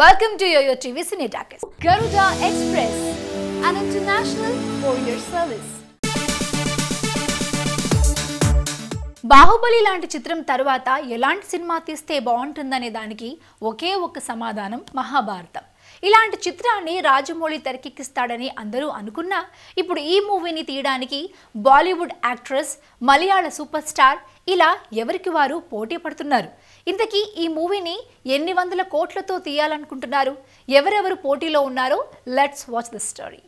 Welcome to YoYo TV Cine Talkies. Garuda Express, an international courier service. Baahubali లాంటి చిత్రం తర్వాత ఎలాంటి సినిమా తీస్తే బాగుంటుందనే దానికి ఒకే ఒక్క సమాధానం మహాభారతం ఇలాంటి చిత్రాన్ని రాజమౌళి తెరకెక్కిస్తాడని అందరూ అనుకున్నా ఇప్పుడు ఈ మూవీని తీయడానికి Bollywood actress Malayala super star ఇలా ఎవరికి వారు పోటీ పడుతున్నారు? ఇంతకీ ఈ మూవీని ఎన్ని వందల కోట్లతో తీయాలనుకుంటున్నారు? ఎవరెవరు పోటీలో ఉన్నారో let's watch the story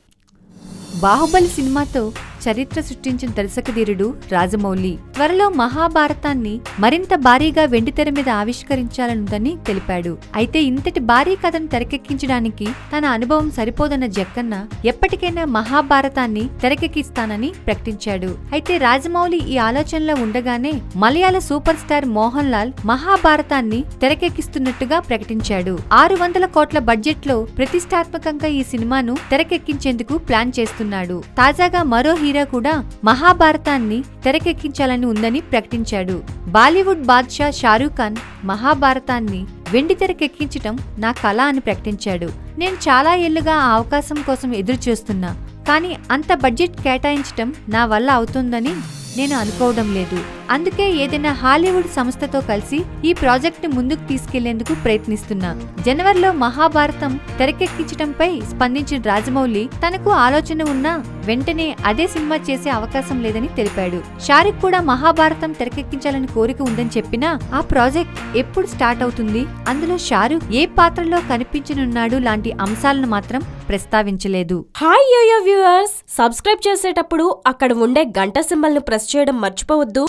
Baahubali సినిమాతో చరిత్ర సృష్టించిన దర్శకధీరుడు రాజమౌళి. త్వరలో మహాభారతాన్ని మరింత భారీగా వెండితెర మీద ఆవిష్కరించాలనుందని తెలిపాడు. అయితే ఇంతటి భారీ కథను తెరకెక్కించడానికి తన అనుభవం సరిపోదన్న జక్కన్న ఎప్పటికైనా మహాభారతాన్ని తెరకెక్కిస్తానని ప్రకటించాడు. అయితే రాజమౌళి ఈ ఆలోచనలో ఉండగానే మలయాళ సూపర్ స్టార్ మోహన్ లాల్ మహాభారతాన్ని తెరకెక్కిస్తున్నట్టుగా ప్రకటించాడు. ఆరు వందల కోట్ల బడ్జెట్లో ప్రతిష్టాత్మకంగా ఈ సినిమాను తెరకెక్కించేందుకు ప్లాన్ చేస్తున్నాడు తాజాగా మరో హీరో కూడా మహాభారతాన్ని తెరకెక్కించాలని ఉందని ప్రకటించాడు. బాలీవుడ్ బాద్షా షారూఖ్ ఖాన్ మహాభారతాన్ని వెండి తెరకెక్కించటం నా కళ అని ప్రకటించాడు. నేను చాలా ఏళ్ళుగా ఆ అవకాశం కోసం ఎదురు చూస్తున్నా కానీ అంత బడ్జెట్ కేటాయించటం నా వల్ల అవుతుందని నేను అనుకోవడం లేదు. అందుకే ఏదైనా హాలీవుడ్ సంస్థతో కలిసి ఈ ప్రాజెక్ట్ని ముందుకు తీసుకెళ్ళేందుకు ప్రయత్నిస్తున్నా. జనవరిలో మహాభారతం తెరకెక్కించడంపై స్పందించిన రాజమౌళి తనకు ఆలోచన ఉన్నా వెంటనే అదే సినిమా చేసే అవకాశం లేదని తెలిపాడు. షారుక్ కూడా మహాభారతం తెరకెక్కించాలని కోరిక ఉందని చెప్పినా ఆ ప్రాజెక్ట్ ఎప్పుడు స్టార్ట్ అవుతుంది? అందులో షారుఖ్ ఏ పాత్రలో కనిపించనున్నాడు లాంటి అంశాలను మాత్రం ప్రస్తావించలేదు. Hi yo-yo viewers! సబ్స్క్రైబ్ చేసేటప్పుడు అక్కడ ఉండే గంట సింబల్ను ప్రెస్ చేయడం మర్చిపోవద్దు.